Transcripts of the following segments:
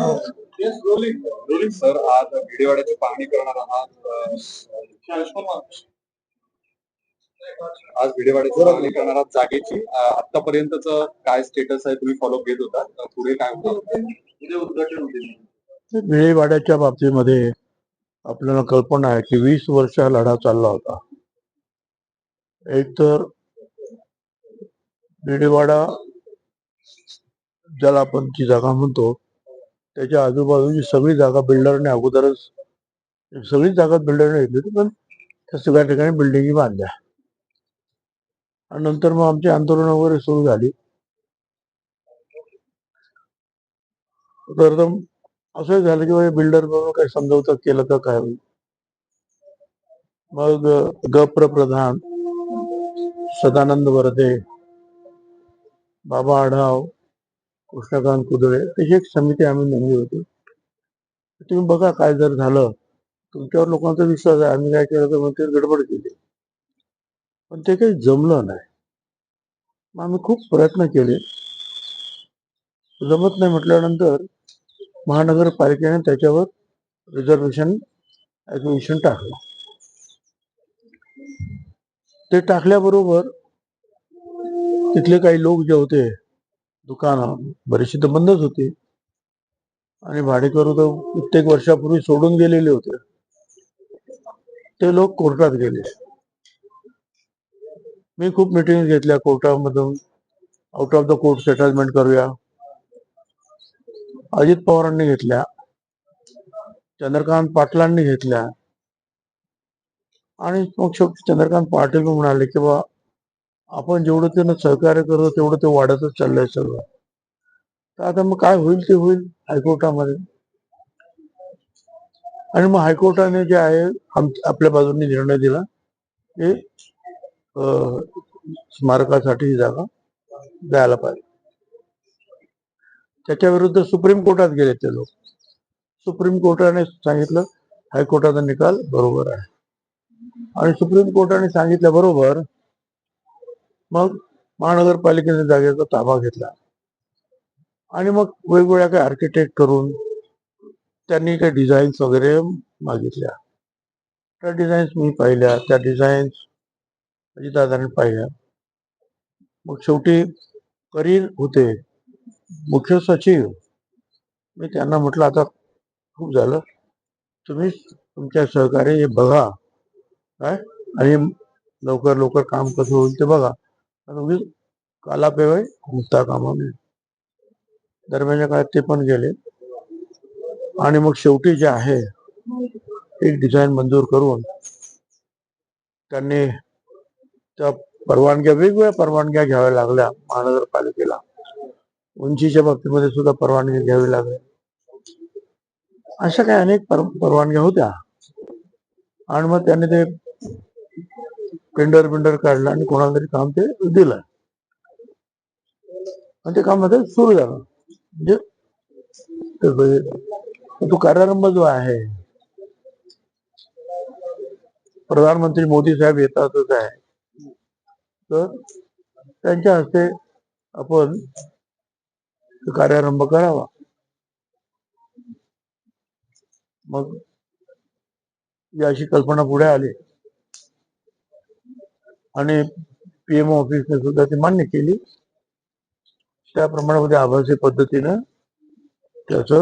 Rolling sir आज भिडेवाड्याची पाहणी करणार आहात आज भिडेवाड्याची पाहणी करणार आहात जागेची. आतापर्यंतच काय स्टेटस आहे तुम्ही फॉलो घेत होता पुढे काय होतं? उद्घाटन होते बाबतीमध्ये आपल्याला कल्पना आहे की वीस वर्ष हा लढा चालला होता. एक तर ज्याला आपण ती जागा म्हणतो त्याच्या आजूबाजूची सगळी जागा बिल्डरने अगोदरच सगळी जागा बिल्डरने घेतली होती पण त्या सगळ्या ठिकाणी बिल्डिंगी बांधल्या. आणि नंतर मग आमची आंदोलन वगैरे सुरू झाली. तर असं झालं की बिल्डर बरोबर काही समजवतं केलं तर काय होईल? मग गप्र प्रधान सदानंद वर्धे बाबा आढाव कृष्णकांत कुदळे अशी एक समिती आम्ही नेमली होती. तुम्ही बघा काय जर झालं तुमच्यावर लोकांचा विश्वास आहे. आम्ही काय केलं तर म्हणते गडबड केली. पण ते काही जमलं नाही. मग आम्ही खूप प्रयत्न केले. जमत नाही म्हटल्यानंतर महानगरपालिकेने त्याच्यावर रिझर्वेशन ॲक्विशन टाकलं. ते टाकल्याबरोबर तिथले काही लोक जे होते दुकानं बरीचशी तर बंदच होती. आणि भाडेकरू तर कित्येक वर्षापूर्वी सोडून गेलेले होते. ते लोक कोर्टात गेले. मी खूप मिटिंग घेतल्या कोर्टामधून. Out of the court settlement करूया. अजित पवारांनी घेतल्या. चंद्रकांत पाटलांनी घेतल्या. आणि मग शेवटी चंद्रकांत पाटील म्हणाले की बा आपण जेवढं त्यांना सहकार्य करतो तेवढं ते वाढतच चाललंय सगळं. तर आता मग काय होईल ते होईल हायकोर्टामध्ये. आणि मग हायकोर्टाने जे आहे आम- आपल्या बाजूने निर्णय दिला की स्मारकासाठी ही जागा द्यायला पाहिजे. त्याच्या विरुद्ध सुप्रीम कोर्टात गेले ते लोक. सुप्रीम कोर्टाने सांगितलं हायकोर्टाचा निकाल बरोबर आहे. आणि सुप्रीम कोर्टाने सांगितल्या बरोबर मग महानगरपालिकेने जागेचा ताबा घेतला. आणि मग वेगवेगळ्या काही आर्किटेक्ट करून त्यांनी काही डिझाईन्स वगैरे मागितल्या. त्या डिझाईन्स मी पाहिल्या. त्या डिझाईन्स अजितदादांनी पाहिल्या. मग शेवटी करीर होते. मुख्य सचिव. मी त्यांना म्हटलं आता खूप झालं. तुम्ही तुमच्या सहकार्य हे बघा. काय? आणि लवकर लवकर काम कसं होईल ते बघा. उगीच कालापेवाय मुक्ता कामा नये दरम्यानच्या काळात ते पण गेले. आणि मग शेवटी जे आहे एक डिझाईन मंजूर करून त्यांनी त्या परवानग्या वेगवेगळ्या परवानग्या घ्याव्या लागल्या महानगरपालिकेला. उंचीच्या बाबतीमध्ये सुद्धा परवानगी घ्यावी लागल्या अशा काही अनेक पर- परवानग्या होत्या. आणि मग त्यांनी ते टेंडर बिंडर काढलं आणि कोणाला तरी काम ते दिलं. आणि ते काम आता सुरू झालं. म्हणजे तो कार्यारंभ जो आहे प्रधानमंत्री मोदी साहेब येतातच आहे. तर त्यांच्या हस्ते आपण कार्यारंभ करावा. मग ही अशी कल्पना पुढे आली. आणि पीएम ऑफिसने सुद्धा ती मान्य केली. त्याप्रमाणे प्रमाणामध्ये आभासी पद्धतीनं त्याच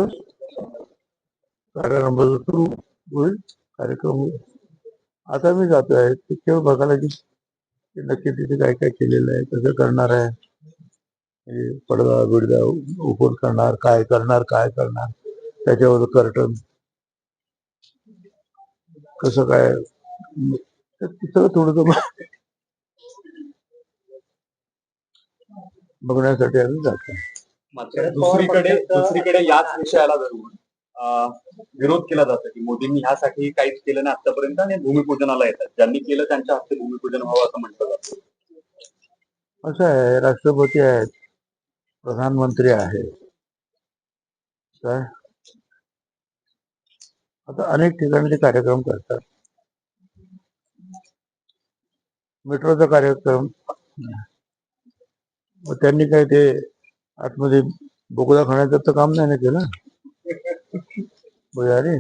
कार्यारंभ सुरू होईल. कार्यक्रम होईल. आता मी जातो आहे. ते केवळ बघायला की नक्की तिथे काय काय केलेलं आहे कसं करणार आहे. पडदा बिडदा उकड करणार काय करणार काय करणार त्याच्यावर कर्टन. कसं काय? सगळं थोडस बघण्यासाठी आम्ही जातो. मात्र दुसरीकडे दुसरीकडे याच विषयाला धरून विरोध केला जातो की मोदींनी ह्यासाठी काहीच केलं नाही आतापर्यंत आणि भूमिपूजनाला येतात. ज्यांनी केलं त्यांच्या हस्ते भूमिपूजन व्हावं असं म्हटलं जातं. असं आहे राष्ट्रपती आहेत प्रधानमंत्री आहेत. काय आता अनेक ठिकाणी ते कार्यक्रम करतात. मेट्रोचा कार्यक्रम. मग त्यांनी काय ते आतमध्ये बोगदा खाण्याचं तर काम नाही ना केलं? अरे.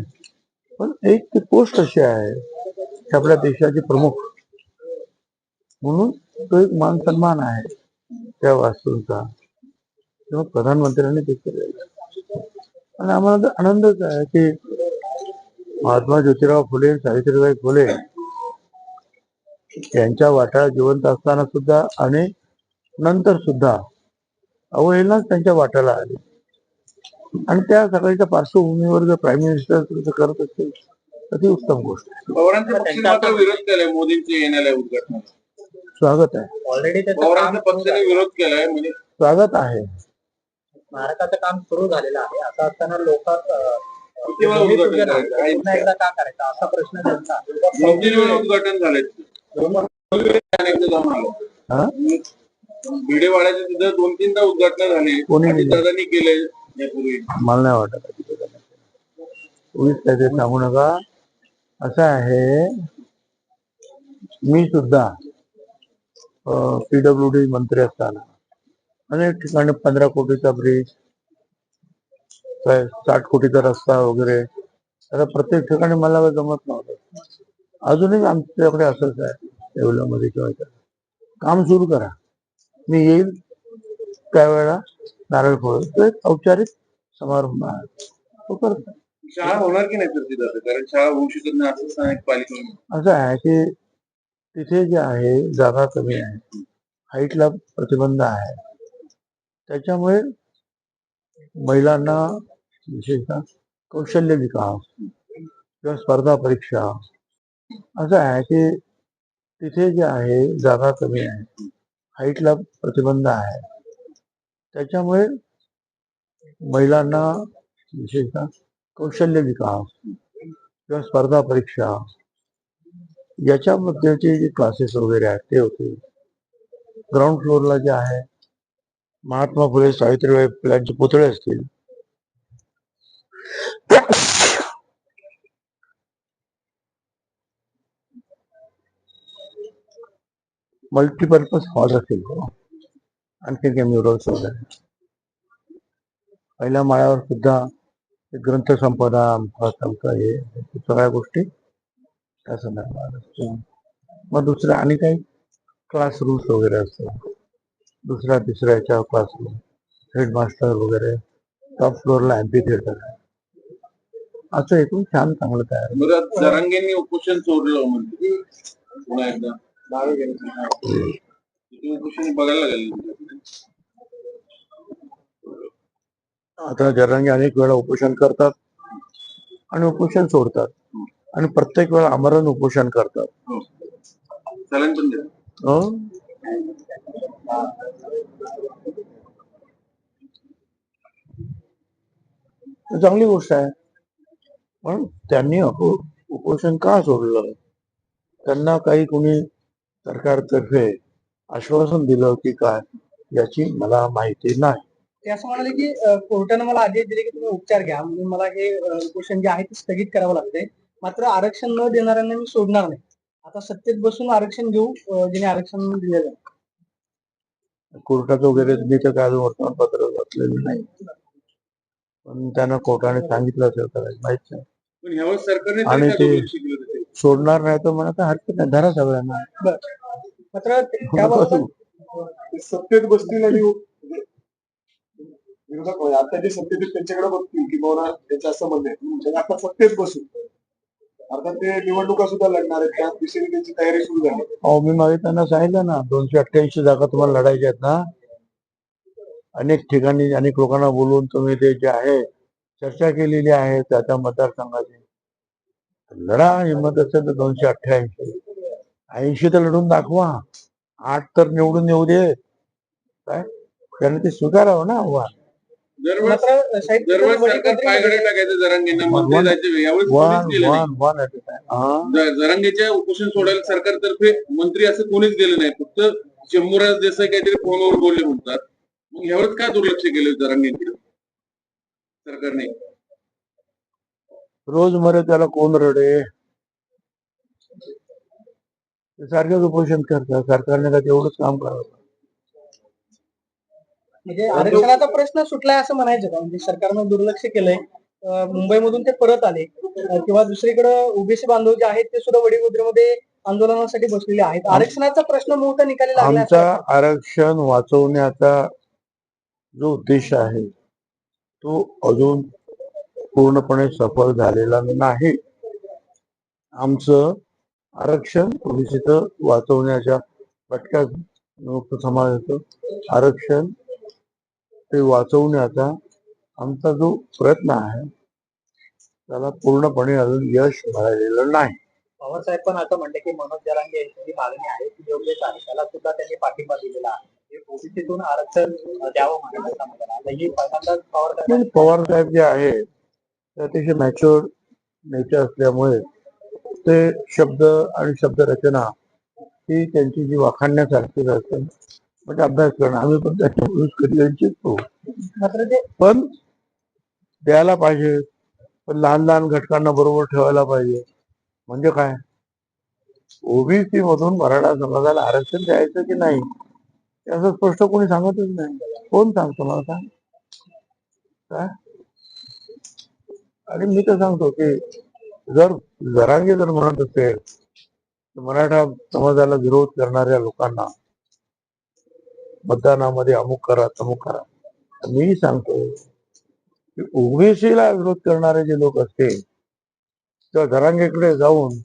पण एक ती पोस्ट अशी आहे की आपल्या देशाचे प्रमुख. म्हणून तो एक मान सन्मान आहे त्या वास्तूंचा. तेव्हा प्रधानमंत्र्यांनी ते केलेलं. आणि आम्हाला तर आनंदच आहे की महात्मा ज्योतिराव फुले सावित्रीबाई फुले यांच्या वाटा जिवंत असताना सुद्धा आणि नंतर सुद्धा अवहेलनाच त्यांच्या वाट्याला आली. आणि त्या सगळ्याच्या पार्श्वभूमीवर जर प्राईम मिनिस्टर करत असतील तर ती उत्तम गोष्ट आहे. विरोध केलाय मोदींचे येण्याला उद्घाटनाला. स्वागत आहे. ऑलरेडी पवारांच्या पक्षाने विरोध केलाय म्हणजे स्वागत आहे. स्मारकाचं काम सुरू झालेलं आहे. असं असताना लोक एकदा का करायचं? असा प्रश्न त्यांचा. उद्घाटन झालंय? भिडेवाड्याचे तिथं दोन तीनदा उद्घाटन झाले कोणी? दादांनी केले यापूर्वी मला नाही वाटत आहे तिथे जाण्याचं. उगीच काहीतरी सांगू नका असं आहे मी सुद्धा पीडब्ल्यू डी मंत्री असताना अनेक ठिकाणी पंधरा कोटीचा ब्रिज काय साठ कोटीचा रस्ता वगैरे आता प्रत्येक ठिकाणी मला काही जमत नव्हतं अजूनही आमच्याकडे असंच आहे येवल्यामध्ये किंवा. काम सुरू करा मी येईल त्यावेळेला नारळ फोड तो एक औपचारिक समारंभ आहे. तो करतो. शाळा होणार की नाही तर तिथं आता? कारण शाळा होऊ शकत नाही असं असं आहे की तिथे जे आहे जागा कमी आहे. हाईटला प्रतिबंध आहे. त्याच्यामुळे महिलांना विशेषतः कौशल्य विकास किंवा स्पर्धा परीक्षा असं आहे की तिथे जे आहे जागा कमी आहे. हाईटला प्रतिबंध आहे. त्याच्यामुळे महिलांना विशेषतः कौशल्य विकास किंवा स्पर्धा परीक्षा याच्याबद्दलचे जे क्लासेस वगैरे आहेत ते होते. ग्राउंड फ्लोअरला जे आहे महात्मा फुले सावित्रीबाई फुलांचे पुतळे असतील. मल्टीपर्पज हॉल असेल आणखी काही म्युरल्स वगैरे. पहिल्या माळ्यावर सुद्धा ग्रंथसंपदा ग्रंथ संपदा हे सगळ्या गोष्टी त्या संदर्भात असतो. मग दुसरं आणि काही क्लासरूम्स वगैरे असतात. दुसऱ्या तिसऱ्या याच्या क्लासरूम हेडमास्टर वगैरे टॉप फ्लोअरला एम्पी थिएटर आहे असं एकूण छान चांगलं तयार जरांगेंनी उपोषण सोडलं म्हणजे पुन्हा एकदा. बघायला आता जरांगे अनेक वेळा उपोषण करतात आणि उपोषण सोडतात. आणि प्रत्येक वेळा आमरण उपोषण करतात. हो? तर चांगली गोष्ट आहे. पण त्यांनी उपोषण का सोडलं? त्यांना काही कोणी सरकारतर्फे आश्वासन दिलं की काय याची मला माहिती नाही. ते असं म्हणाले की कोर्टानं मला आदेश दिले की तुम्ही उपचार घ्या. म्हणून मला हे उपोषण जे आहे ते स्थगित करावं लागते मात्र आरक्षण न देणाऱ्यांना मी सोडणार नाही. आता सत्तेत बसून आरक्षण घेऊ अ, ज्याने आरक्षण दिलेलं. कोर्टाचं वगैरे मी तर काय अजून वर्तमानपत्र वाचलेलं नाही. पण त्यांना कोर्टाने सांगितलं असेल तर माहीत नाही. आणि ते-? सोडणार नाही तर मला काय हरकत नाही. धरा सगळ्यांना. मात्र त्याबाबत ते सत्तेत बसतील आणि विरोधक आता जे सत्तेत त्यांच्याकडे बघतील की बाबा त्याचं असं म्हणणं आहे. म्हणजे आता सत्तेत बसू अर्थात ते निवडणुका सुद्धा लढणार आहेत. त्या दिशेने त्यांची तयारी सुरू झाली. अहो मी मागे त्यांना सांगितलं ना दोनशे अठ्ठ्याऐंशी जागा तुम्हाला लढायच्या आहेत ना? अनेक ठिकाणी अनेक लोकांना बोलवून तुम्ही ते जे आहे चर्चा केलेली आहे त्या त्या मतदारसंघाची. लढा हिंमत असेल तर दोनशे अठ्ठ्याऐंशी. ऐंशी तर लढून दाखवा. आठ तर निवडून येऊ दे. काय? त्याने ते स्वीकारावं ना आव्हान. जरांगेच्या उपोषण सोडायला सरकारतर्फे मंत्री असं कोणीच गेलं नाही. फक्त शंभूराज देसाई काहीतरी फोनवर बोलले म्हणतात. मग ह्यावेळेस काय दुर्लक्ष केलं जरांगेंकडे सरकारने. रोज मरे त्याला कोण रडे? ते सारखेच उपोषण करतात. सरकारने का तेवढंच काम करावं? म्हणजे आरक्षणाचा प्रश्न सुटलाय असं म्हणायचं का? म्हणजे सरकारनं दुर्लक्ष केलंय. अं, मुंबईमधून ते परत आले. अं, किंवा दुसरीकडे ओबीसी बांधव जे आहेत ते सुद्धा वडीगोद्रीमध्ये आंदोलनासाठी बसलेले आहेत. आरक्षणाचा प्रश्न मूळतः निकाली लागला आमचा. आरक्षण वाचवण्याचा जो उद्देश आहे तो अजून पूर्णपणे सफल झालेला नाही. आमचं आरक्षण ओबीसीच वाचवण्याच्या भटक्या मुक्त समाजाचं आरक्षण ते वाचवण्याचा आमचा जो प्रयत्न आहे त्याला पूर्णपणे अजून यश मिळालेलं नाही. पवार साहेब पण असं म्हणले की मनोज जरांगे यांची जी मागणी आहे ती योग्यच आहे त्याला सुद्धा त्यांनी पाठिंबा दिलेला आहे. ओबीसीतून आरक्षण द्यावं पवार साहेब पण पवार साहेब जे आहे ते अतिशय मॅच्युअर नेते असल्यामुळे ते शब्द आणि शब्दरचना ही त्यांची जी वाखाणण्यासारखीच असते म्हणजे अभ्यास करणं. आम्ही पण त्याच्या कधी हो मात्र ते पण द्यायला पाहिजे. पण लहान लहान घटकांना बरोबर ठेवायला पाहिजे. म्हणजे काय? ओबीसी मधून मराठा समाजाला आरक्षण द्यायचं की नाही असं स्पष्ट कोणी सांगतच नाही. कोण सांगतो मला सांग? काय आणि मी तर सांगतो की जर जरांगे जर म्हणत असेल तर मराठा समाजाला विरोध करणाऱ्या लोकांना मतदानामध्ये अमुक करा तमुक करा. मी सांगतो की ओबीसीला विरोध करणारे जे लोक असतील त्या जरांगेकडे जाऊन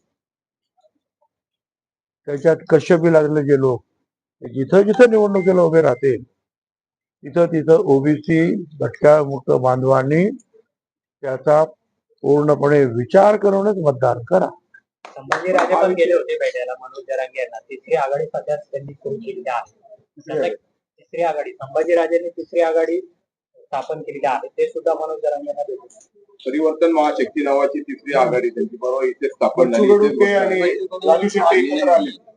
त्याच्यात कश्यपी लागले जे लोक जिथं जिथं निवडणुकीला उभे राहतील तिथं तिथं ओबीसी भटक्या मुक्त बांधवांनी त्याचा पूर्णपणे विचार करूनच मतदान करा. संभाजी राजे पण गेले होते भेटायला मनोज जरांगे यांना. तिसरी आघाडी सध्या त्यांनी सुरू केलेली आहे? तिसरी आघाडी संभाजी राजेंनी तिसरी आघाडी स्थापन केलेली आहे. ते सुद्धा मनोज जरांगे यांना भेटले परिवर्तन महाशक्ती नावाची तिसरी आघाडी त्यांची. बरोबर इथे स्थापन आले.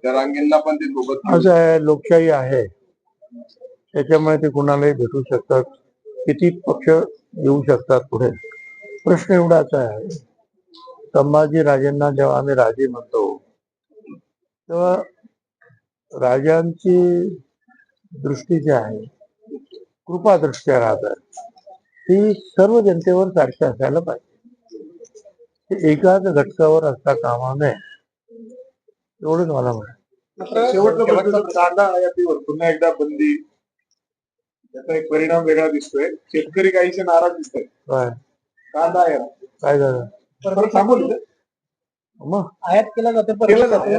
जरांगेंना पण ते सोबत घेऊन. असं आहे लोकशाही आहे. त्याच्यामुळे ते कुणालाही भेटू शकतात. किती पक्ष येऊ शकतात पुढे? प्रश्न एवढाच आहे. संभाजी राजेंना जेव्हा आम्ही राजे म्हणतो तेव्हा राजांची दृष्टी जी आहे कृपा दृष्ट्या राहतात ती सर्व जनतेवर सारखी असायला पाहिजे. ते एकाच घटकावर असता कामा नये एवढंच मला आयातीवर पुन्हा एकदा बंदी. त्याचा एक परिणाम वेगळा दिसतोय. शेतकरी काहीसे नाराज दिसतोय. कांदा काय झालं थांबून मग? आयात केला जातो केलं जातं.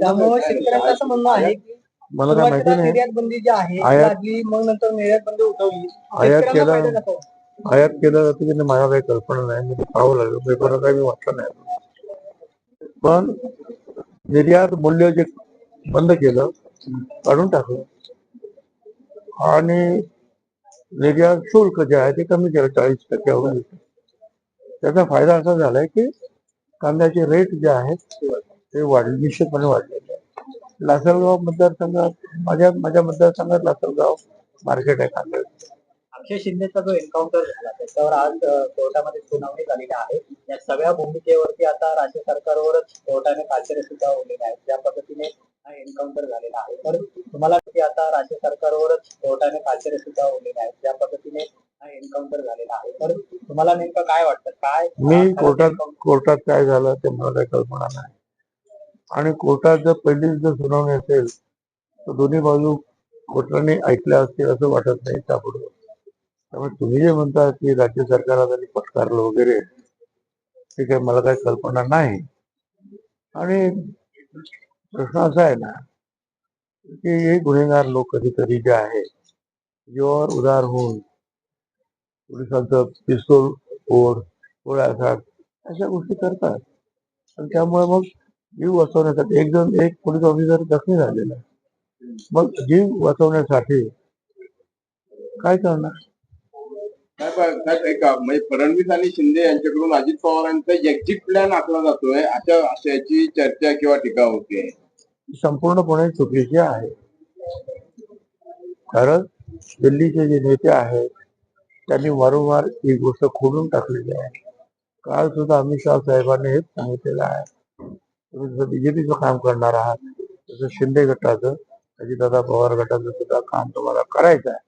त्यामुळे शेतकऱ्यांचं असं म्हणणं आहे की मला काय माहिती सुरुवातीला नाही. निर्यात बंदी जी आहे आयात- लागली मग नंतर निर्यात बंदी उठवली. आयात शेतकऱ्यांना केला- फायदा कसा होतो? आयात केलं जातं की नाही मला काही कल्पना नाही. मी ते पाहावं लागलं काही मी वाचलं नाही. पण निर्यात मूल्य जे बंद केलं काढून टाकलं. आणि निर्यात शुल्क जे आहे ते कमी केलं चाळीस टक्क्यावर त्याचा फायदा असा झालाय की कांद्याचे रेट जे आहेत ते वाढले निश्चितपणे वाढलेले लासलगाव मतदारसंघात माझ्या माझ्या मतदारसंघात लासलगाव मार्केट आहे कांद्याचं अक्षय शिंदेचा जो एन्काउंटर झाला त्याच्यावर आज कोर्टामध्ये सुनावणी झालेली आहे. या सगळ्या भूमिकेवरती आता राज्य सरकारवरच कोर्टाने काचेरे सुद्धा ओढलेले आहेत ज्या पद्धतीने हा एन्काउंटर झालेला आहे. तर तुम्हाला की आता राज्य सरकारवरच कोर्टाने काचेरे सुद्धा ओढलेले आहेत ज्या पद्धतीने हा एन्काउंटर झालेला आहे. तर तुम्हाला नेमकं काय वाटतं? काय मी कोर्टात कोर्टात काय झालं ते मला काही कल्पना नाही. आणि कोर्टात जर पहिलीच जर सुनावणी असेल तर दोन्ही बाजू कोर्टाने ऐकल्या असतील असं वाटत नाही त्यापुढे. त्यामुळे तुम्ही जे म्हणता की राज्य सरकारला त्यांनी पत्कारलं वगैरे ते काही मला काही कल्पना नाही. आणि प्रश्न असा आहे ना की हे गुन्हेगार लोक कधीतरी जे आहे जीवावर उदार होऊन पोलिसांचं पिस्तूल ओढ गोळ्या अशा गोष्टी करतात. आणि त्यामुळे मग जीव वाचवण्यासाठी एक जण एक पोलीस ऑफिसर जखमी झालेला आहे. मग जीव वाचवण्यासाठी काय करणार? काय म्हणजे फडणवीस आणि शिंदे यांच्याकडून अजित पवारांचा एक्झिट प्लॅन आखला जातोय अशा अशाची चर्चा किंवा टीका होते. संपूर्णपणे चुकीची आहे. कारण दिल्लीचे जे नेते आहेत त्यांनी वारंवार ही गोष्ट खोडून टाकलेली आहे. काल सुद्धा अमित शाह साहेबांनी हेच सांगितलेलं आहे. तुम्ही जसं बीजेपीचं काम करणार आहात तसं शिंदे गटाचं अजितदादा पवार गटाचं सुद्धा काम तुम्हाला करायचं आहे.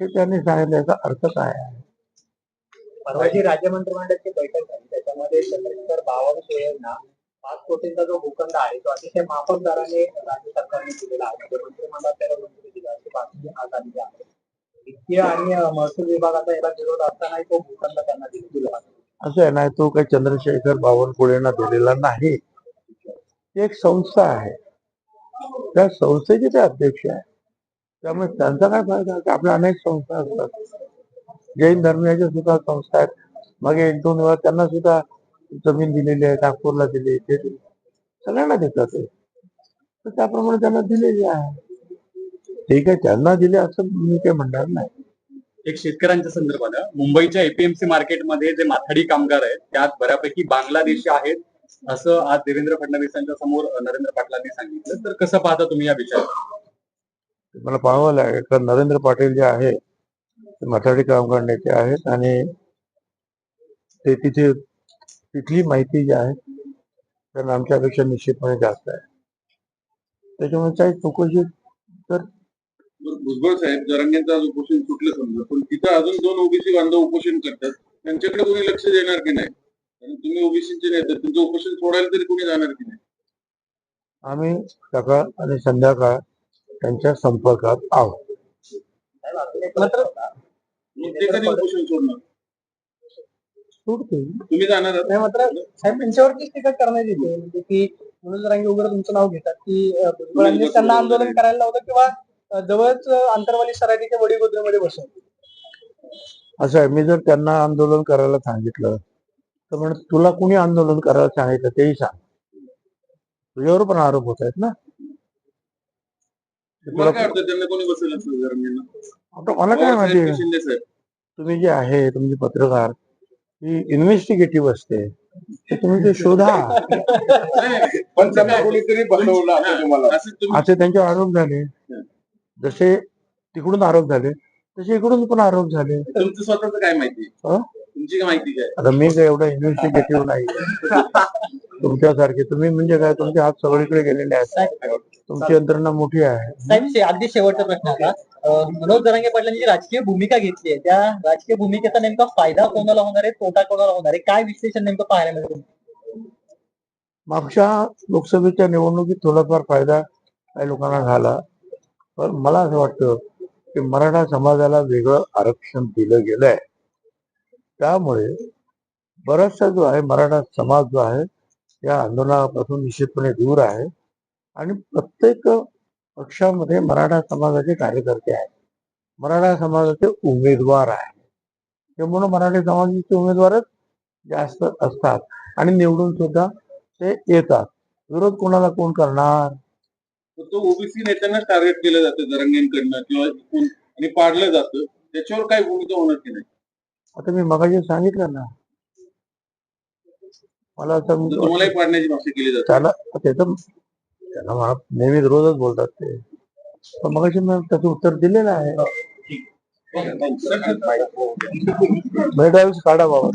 हे त्यांनी सांगितलं याचा अर्थ काय आहे. परवाची राज्य मंत्रिमंडळाची बैठक झाली. त्याच्यामध्ये चंद्रशेखर बावनकुळे यांना पाच कोटींचा जो भूखंड आहे तो अतिशय माफक दराने राज्य सरकारने दिलेला आहे. म्हणजे मंत्रिमंडळात त्याला मंजुरी दिली अशी बातमी आज आलेली आहे. वित्तीय आणि महसूल विभागाचा याला विरोध असतानाही तो भूखंड त्यांना दिला असं आहे ना तो काही चंद्रशेखर बावनकुळेंना दिलेला नाही. ती एक संस्था आहे. त्या संस्थेचे ते अध्यक्ष आहे. त्यामुळे त्यांचा काय फायदा? की आपल्या अनेक संस्था असतात. जैन धर्मियाच्या सुद्धा संस्था आहेत. मागे एक दोन वेळा त्यांना सुद्धा जमीन दिलेली आहे नागपूरला दिली ते दिली. सगळ्यांना देतात ते. तर त्याप्रमाणे त्यांना दिलेली आहे. ठीक आहे त्यांना दिले असं मी काही म्हणणार नाही. एक शेतकऱ्यांच्या संदर्भात. मुंबईच्या एपीएमसी मार्केटमध्ये जे माथाडी कामगार आहेत त्यात बऱ्यापैकी बांगलादेशी आहेत असं आज देवेंद्र फडणवीसांच्या समोर नरेंद्र पाटलांनी सांगितलं. तर कसं पाहता तुम्ही या विषयात मला पाहावं लागेल. कारण नरेंद्र पाटील जे आहे ते मराठी काम करण्याचे आहेत आणि ते तिथे तिथली माहिती जी आहे कारण आमच्यापेक्षा निश्चितपणे जास्त आहे. त्याच्यामुळे काही चौकशी बरं, भुजबळ साहेब जरांगेंचं आज उपोषण सुटलं समजा पण तिथं अजून दोन ओबीसी बांधव उपोषण करतात त्यांच्याकडे कोणी लक्ष देणार की नाही? कारण तुम्ही ओबीसीचे नेते तुमचं उपोषण सोडायला तरी कोणी जाणार की नाही? आम्ही सकाळ आणि संध्याकाळ त्यांच्या संपर्कात आहोत. मात्र मग ते कधी उपोषण सोडणार सोडतील तुम्ही जाणार आहात? नाही मात्र साहेब त्यांच्यावरतीच टीका करण्यात येते. म्हणजे की मनोज रांगे वगैरे तुमचं नाव घेतात की अं, भुजबळांनी त्यांना आंदोलन करायला लावलं किंवा अं, जवळच अं, आंतरवाली सराटीच्या वडीगोद्रेमध्ये बसवलं. असं आहे मी जर त्यांना आंदोलन करायला सांगितलं तर म्हण तुला कुणी आंदोलन करायला सांगितलं तेही सांग. तुझ्यावर पण आरोप होत आहेत ना. तुम्हाला काय वाटतं त्यांना कोणी बसेल असं जरांगेंना आता मला काय पवार साहेब माहिती की शिंदे साहेब. तुम्ही जे आहे तुमचे पत्रकार ही इन्व्हेस्टिगेटिव्ह असते. तुम्ही ते शोधा. नाही, पण त्यांना कोणीतरी बसवलं असं तुम्हाला. असं तुम्ही असे त्यांच्यावर आरोप झाले. जसे तिकडून आरोप झाले तसे इकडून पण आरोप झाले. तुमचं स्वतःच काय माहिती? अं? तुमची काय माहिती काय? आता मी काय एवढं इन्व्हेस्टिगेटिव्ह नाही. तुमच्यासारखे तुम्ही म्हणजे काय तुमचे हात सगळीकडे गेलेले आहेत. तुमची यंत्रणा मोठी आहे. साहेब अगदी शेवटचा प्रश्न आता. मनोज जरांगे पाटलांनी जी राजकीय भूमिका घेतली आहे त्या राजकीय भूमिकेचा नेमका फायदा कोणाला होणार आहे तोटा कोणाला होणार आहे? काय विश्लेषण नेमकं पाहायला मिळेल मागच्या लोकसभेच्या निवडणुकीत थोडाफार फायदा काही लोकांना झाला. पण मला असं वाटतं की मराठा समाजाला वेगळं आरक्षण दिलं गेलंय. त्यामुळे बराचसा जो आहे मराठा समाज जो आहे या आंदोलनापासून निश्चितपणे दूर आहे. आणि प्रत्येक पक्षामध्ये मराठा समाजाचे कार्यकर्ते आहेत. मराठा समाजाचे उमेदवार आहेत. त्यामुळे मराठी समाजाचे उमेदवारच जास्त असतात. आणि निवडून सुद्धा ते येतात. विरोध कोणाला कोण करणार? फक्त ओबीसी नेत्यांनाच टार्गेट केलं जातं जरांगेंकडनं किंवा कोण- आणि पाडलं जातं. त्याच्यावर काय भूमिका होणार की नाही? आता मी मगाशी सांगितलं ना. मला असं पाडण्याची भाषा केली जाते. त्याला त्याचं त्याला मला नेहमी रोजच बोलतात ते पण मग त्याचं उत्तर दिलेलं आहे भेटावीस काढा बाबा